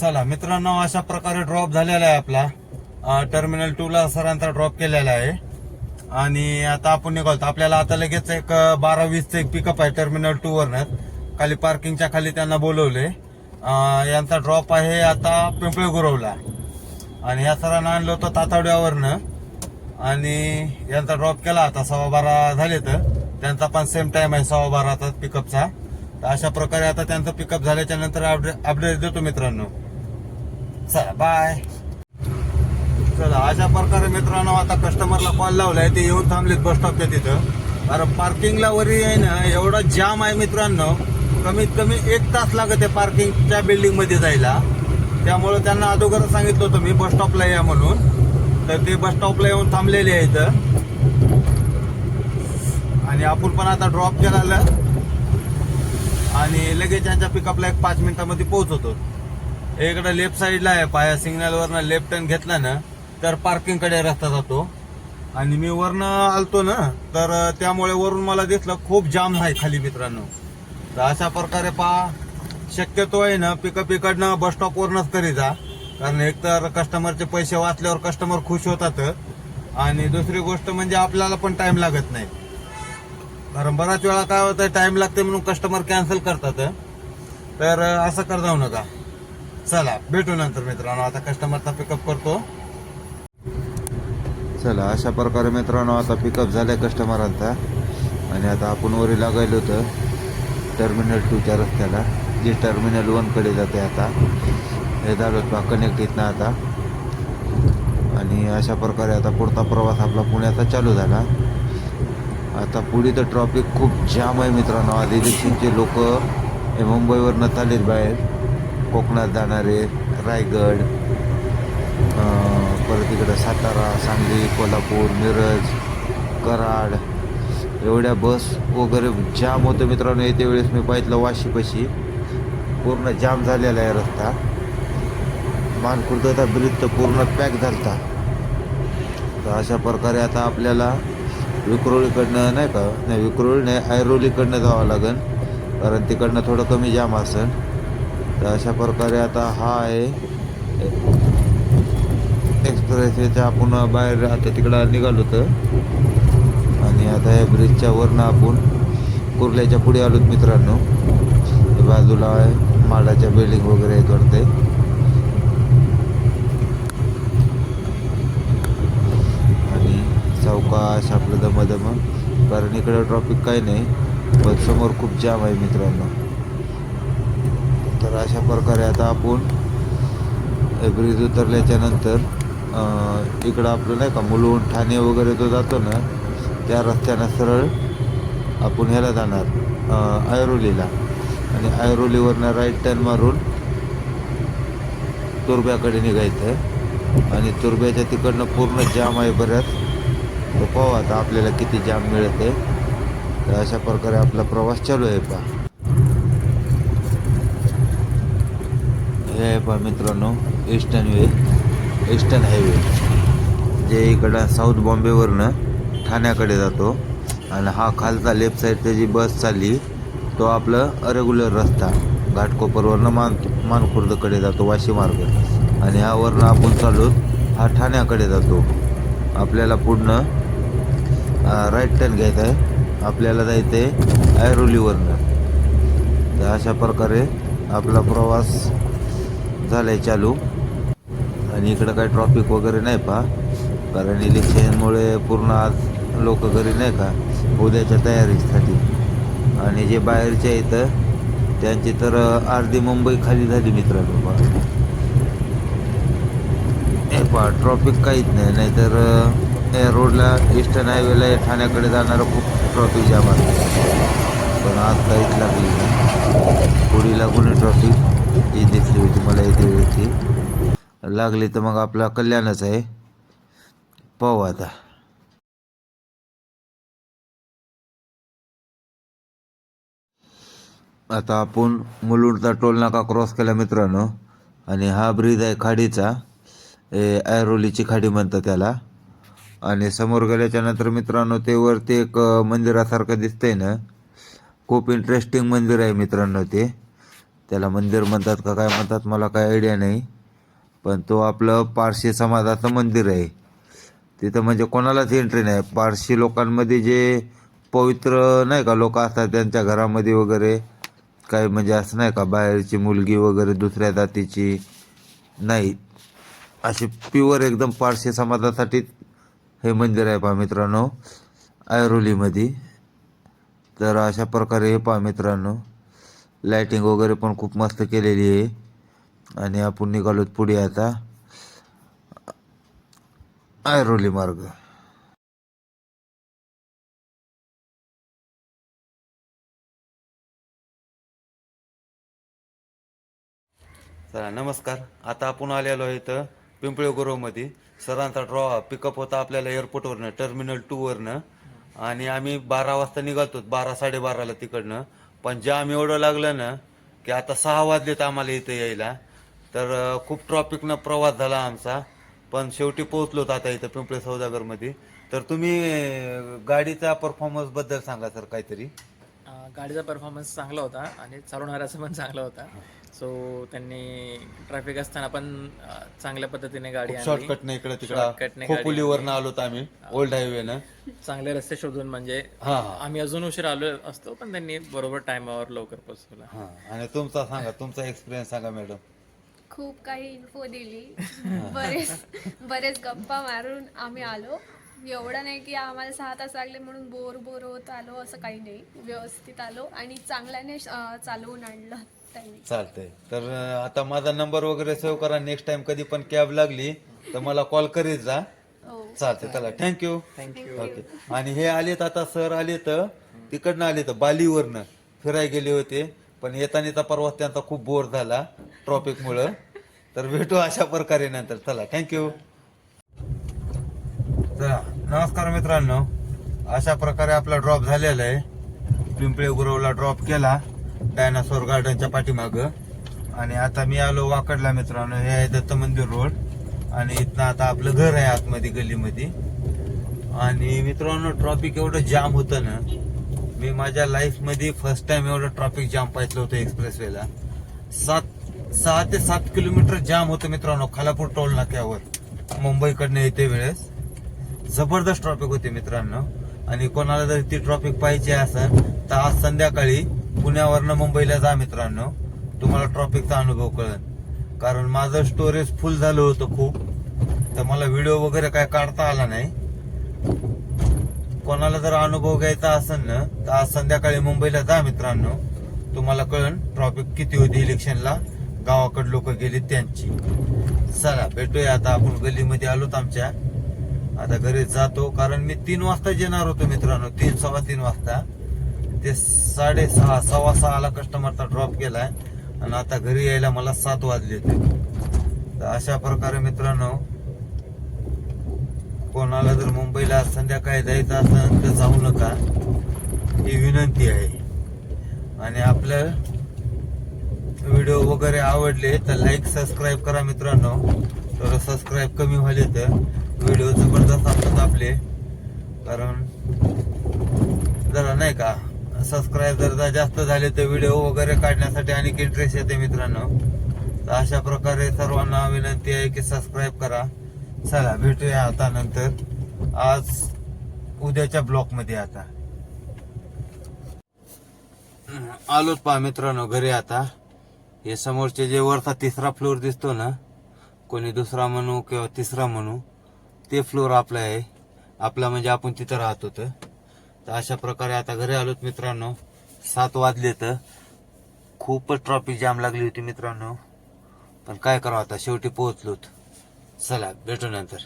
चला मित्रांनो अशा प्रकारे ड्रॉप झालेला आहे आपला. टर्मिनल टू ला सरांचा ड्रॉप केलेला आहे. आणि आता आपण निघालो आपल्याला आता लगेच एक बारा वीसचं एक पिकअप आहे टर्मिनल टू वरनं. खाली पार्किंगच्या खाली त्यांना बोलवले. यांचा ड्रॉप आहे आता पिंपळे गुरवला आणि या सरांना आणलं होतं तातवड्यावरनं आणि यांचा ड्रॉप केला आता सव्वा बारा झाले तर त्यांचा पण सेम टाइम आहे सव्वा बाराचा पिकअपचा तर अशा प्रकारे आता त्यांचं पिकअप झाल्याच्यानंतर अपडेट देतो मित्रांनो. चला बाय चला अशा प्रकारे मित्रांनो आता कस्टमरला कॉल लावलाय ते येऊन थांबलेत बस स्टॉपच्या तिथं. कारण पार्किंगला वरी आहे ना एवढा जाम आहे मित्रांनो. कमीत कमी एक तास लागत आहे पार्किंगच्या बिल्डिंगमध्ये जायला. त्यामुळं त्यांना अगोदर सांगितलं होतं मी बस स्टॉपला या म्हणून. तर ते बस स्टॉपला येऊन थांबलेले आहेत आणि आपण पण आता ड्रॉप केला आणि लगेच यांच्या पिकअपला एक पाच मिनिटामध्ये पोहोचवतो. इकडं लेफ्ट साईडला आहे. पाया सिग्नलवरनं लेफ्ट टर्न घेतला ना तर पार्किंगकडे रस्ता जातो. आणि मी वरनं आलतो ना तर त्यामुळे वरून मला दिसलं खूप जाम आहे खाली मित्रांनो. तर अशा प्रकारे पहा शक्यतो आहे ना पिकअप इकडनं बस स्टॉपवरनंच करी जा. कारण एकतर कस्टमरचे पैसे वाचल्यावर कस्टमर खुश होतात. आणि दुसरी गोष्ट म्हणजे आपल्याला पण टाइम लागत नाही. कारण बराच वेळा काय होतं टाइम लागते म्हणून कस्टमर कॅन्सल करतात. तर असं कर जाऊ नका. चला भेटू नंतर मित्रांनो. आता कस्टमरचा पिकअप करतो. चला अशा प्रकारे मित्रांनो आता पिकअप झालाय कस्टमरांचा आणि आता आपण वरी लागायलो होतं टर्मिनल टूच्या रस्त्याला जे टर्मिनल वनकडे जाते आता. हे झालं पा कनेक्ट इथनं आता. आणि अशा प्रकारे आता पुढचा प्रवास आपला पुण्याचा चालू झाला. आता पुढे तर ट्रॉफिक खूप जाम आहे मित्रांनो. आज इलेक्शनचे लोक हे मुंबईवरनं चालेत बाहेर. कोकणात जाणारे रायगड परत इकडं सातारा सांगली कोल्हापूर मिरज कराड एवढ्या बस वगैरे जाम होतं मित्रांनो. येते वेळेस मी पाहितलं वाशीपाशी. पूर्ण जाम झालेला आहे रस्ता. मानखुर्दचा ब्रिज तर पूर्ण पॅक झालता. तर अशा प्रकारे आता आपल्याला विक्रोळीकडनं नाही का नाही विक्रोळी नाही ऐरोलीकडनं जावं लागेल कारण तिकडनं थोडं कमी जाम असेल. तर अशा प्रकारे आता हा आहे. एक्सप्रेस याच्या आपण बाहेर आता तिकडं निघालो होतं. आणि आता या ब्रिजच्या वरनं आपण कुर्ल्याच्या पुढे आलोत मित्रांनो. बाजूला आहे. माडाच्या बिल्डिंग वगैरे हे करते आणि सावकाश आपलं दमदम कारण इकडं ट्रॉफिक काही नाही पण समोर खूप जाम आहे मित्रांनो. तर अशा प्रकारे आता आपण हे ब्रिज उतरल्याच्यानंतर इकडं आपलं नाही का मुलुंड ठाणे वगैरे जो जातो ना त्या रस्त्यानं सरळ आपण ह्याला जाणार ऐरोलीला. आणि ऐरोलीवरनं राईट टर्न मारून तुर्ब्याकडे निघायचं. आहे आणि तुरब्याच्या तिकडनं पूर्ण जाम आहे बऱ्याच. तो पाहू आता आपल्याला किती जाम मिळत आहे तर अशा प्रकारे आपला प्रवास चालू आहे पा हे आहे पहा मित्रांनो ईस्टर्न वे ईस्टर्न हायवे जे इकडं साऊथ बॉम्बेवरनं ठाण्याकडे जातो. आणि हा खालचा लेफ्ट साईड त्याची बस चालली तो आपलं रेग्युलर रस्ता. घाटकोपरवरनं मान मानखुर्दकडे जातो वाशी मार्ग. आणि ह्यावरनं आपण चालून हा ठाण्याकडे जातो. आपल्याला पुढनं राईट टर्न घ्यायचा आहे. आपल्याला जायचं आहे ऐरोलीवरनं. तर अशा प्रकारे आपला प्रवास झालंय चालू. आणि इकडं काही ट्रॉफिक वगैरे नाही पहा. कारण इलेक्शनमुळे पूर्ण आज लोक घरी नाही का? उद्याच्या तयारीसाठी. आणि जे बाहेरचे आहेत त्यांची तर अर्धी मुंबई खाली झाली मित्रांनो पहा हे पहा ट्रॉफिक काहीच नाही. नाहीतर या रोडला ईस्टर्न हायवेला ठाण्याकडे जाणारं खूप ट्रॉफिक जाम पण आज काहीच लागली नाही. पुढीला कोणी ट्रॉफिक जी दिसली होती मला इथे होती लागली तर मग आपला कल्याणच आहे. पाहू आता. आता आपण मुलुंडचा टोल नाका क्रॉस केला मित्रांनो. आणि हा ब्रिज आहे खाडीचा. ए ऐरोलीची खाडी म्हणतात त्याला. आणि समोर गेल्याच्यानंतर मित्रांनो ते वरती एक मंदिरासारखं दिसतंय ना. खूप इंटरेस्टिंग मंदिर आहे मित्रांनो ते. त्याला मंदिर म्हणतात का काय म्हणतात मला काय आयडिया नाही. पण तो आपलं पारशी समाजाचं मंदिर आहे. तिथं म्हणजे कोणालाच एंट्री नाही. पारशी लोकांमध्ये जे पवित्र नाही का लोक असतात त्यांच्या घरामध्ये वगैरे काही म्हणजे असं नाही का बाहेरची मुलगी वगैरे दुसऱ्या जातीची नाही. असे प्युअर एकदम पारशी समाजासाठी हे मंदिर आहे पहा मित्रांनो ऐरोलीमध्ये. तर अशा प्रकारे हे पहा मित्रांनो. लाईटिंग वगैरे पण खूप मस्त केलेली आहे. आणि आपण निघालो पुढे आता. ऐरोली मार्ग. चला नमस्कार. आता आपण आलेलो आहे इथं पिंपळे गुरवमध्ये सरांचा ड्रॉ पिकअप होता आपल्याला एअरपोर्टवरनं टर्मिनल टूवरनं आणि आम्ही बारा वाजता निघालतो बारा साडेबाराला तिकडनं. पण जाम एवढं लागलं ना की आता सहा वाजलेत आम्हाला इथं यायला. तर खूप ट्रॉफिकनं प्रवास झाला आमचा. पण शेवटी पोहोचलोत आता इथं पिंपळे सौदागरमध्ये. तर तुम्ही गाडीचा परफॉर्मन्सबद्दल सांगा सर काहीतरी. गाडीचा परफॉर्मन्स चांगला होता आणि चालवणाऱ्याचा पण चांगला होता. सो त्यांनी ट्रॅफिक असताना पण चांगल्या पद्धतीने गाडी शॉर्टकटनं इकडे तिकडं ने गाडी खोपोलीवरनं आलोत आम्ही ओल्ड हायवेनं चांगले रस्ते शोधून म्हणजे आम्ही अजून उशीर आलो असतो पण त्यांनी बरोबर टायमावर लवकर पोहोचवला. हा. आणि तुमचा सांगा तुमचा एक्सपिरियन्स सांगा मॅडम खूप काही इन्फो दिली. बरेच बरेच गप्पा मारून आम्ही आलो. एवढं नाही की आम्हाला सहा तास लागले म्हणून बोर बोर होत आलो असं काही नाही. व्यवस्थित आलो आणि चांगल्याने अं, चालवून आणलं त्यांनी. चालतंय. तर अं, आता माझा नंबर वगैरे सेव्ह करा. नेक्स्ट टाइम कधी पण कॅब लागली तर मला कॉल करीत जा. हो. चालतंय चला. थँक्यू थँक्यू ओके आणि हे आलेत आता सर आले तर तिकडनं आले तर बालीवरनं. फिराय गेले होते पण येतानाचा प्रवास त्यांचा खूप बोर झाला ट्रॉफिक मुळे तर भेटू अशा प्रकारे नंतर. चला थँक्यू चला. नमस्कार मित्रांनो. अशा प्रकारे आपला ड्रॉप झालेला आहे. पिंपळे गुरवला ड्रॉप केला. डायनासोर गार्डनच्या पाठीमाग. आणि आता मी आलो वाकडला मित्रांनो. हे आहे दत्त मंदिर रोड. आणि इथनं आता आपलं घर आहे आतमध्ये गल्लीमध्ये. आणि मित्रांनो ट्रॉफिक एवढं जाम होतं ना मी माझ्या लाईफमध्ये फर्स्ट टाइम एवढं ट्रॉफिक जाम पाहिलं होतं एक्सप्रेस वेला सात सहा ते सात किलोमीटर जाम होतं मित्रांनो खालापूर टोल नाक्यावर. मुंबईकडनं येते वेळेस. जबरदस्त ट्रॉफिक होते मित्रांनो. आणि कोणाला जर ती ट्रॉफिक पाहिजे असेल तर आज संध्याकाळी पुण्यावरनं मुंबईला जा मित्रांनो. तुम्हाला ट्रॉफिकचा अनुभव कळेल. कारण माझं स्टोरेज फुल झालं होतं खूप. तर मला व्हिडिओ वगैरे काय काढता आला नाही. कोणाला जर अनुभव घ्यायचा असेल ना तर आज संध्याकाळी मुंबईला जा मित्रांनो. तुम्हाला कळन ट्रॉफिक किती होती इलेक्शनला गावाकडे लोक गेली त्यांची. चला भेटूया आता आपण गल्लीमध्ये आलोत आमच्या. आता घरी जातो कारण मी तीन वाजता येणार होतो मित्रांनो तीन सव्वा तीन वाजता. ते साडेसहा सव्वा सहाला कस्टमरचा ड्रॉप केलाय आणि आता घरी यायला मला सात वाजले होते. तर अशा प्रकारे मित्रांनो कोणाला जर मुंबईला संध्याकाळी जायचं असेल तर जाऊ नका. ही विनंती आहे. आणि आपलं व्हिडिओ वगैरे आवडले तर लाईक सबस्क्राईब करा मित्रांनो. तर सबस्क्राईब कमी व्हाले तर. व्हिडिओ जबरदस्त असतात आपले. कारण जरा नाही का सबस्क्राईब जर जास्त झाले तर व्हिडिओ वगैरे काढण्यासाठी आणि इंटरेस्ट येते मित्रांनो. तर अशा प्रकारे सर्वांना विनंती आहे की सबस्क्राईब करा. चला भेटूया आता नंतर. आज उद्याच्या ब्लॉकमध्ये आता. आलोच पहा मित्रांनो घरी आता. हे समोरचे जे वरचा तिसरा फ्लोअर दिसतो ना कोणी दुसरा म्हणू किंवा तिसरा म्हणू ते फ्लोअर आपला आहे. आपला म्हणजे आपण तिथं राहत होतं. तर अशा प्रकारे आता घरी आलोत मित्रांनो. सात वाजले तर खूपच ट्रॉफिक जाम लागली होती मित्रांनो. पण काय करावं आता? शेवटी पोहोचलोत. चला भेटू नंतर.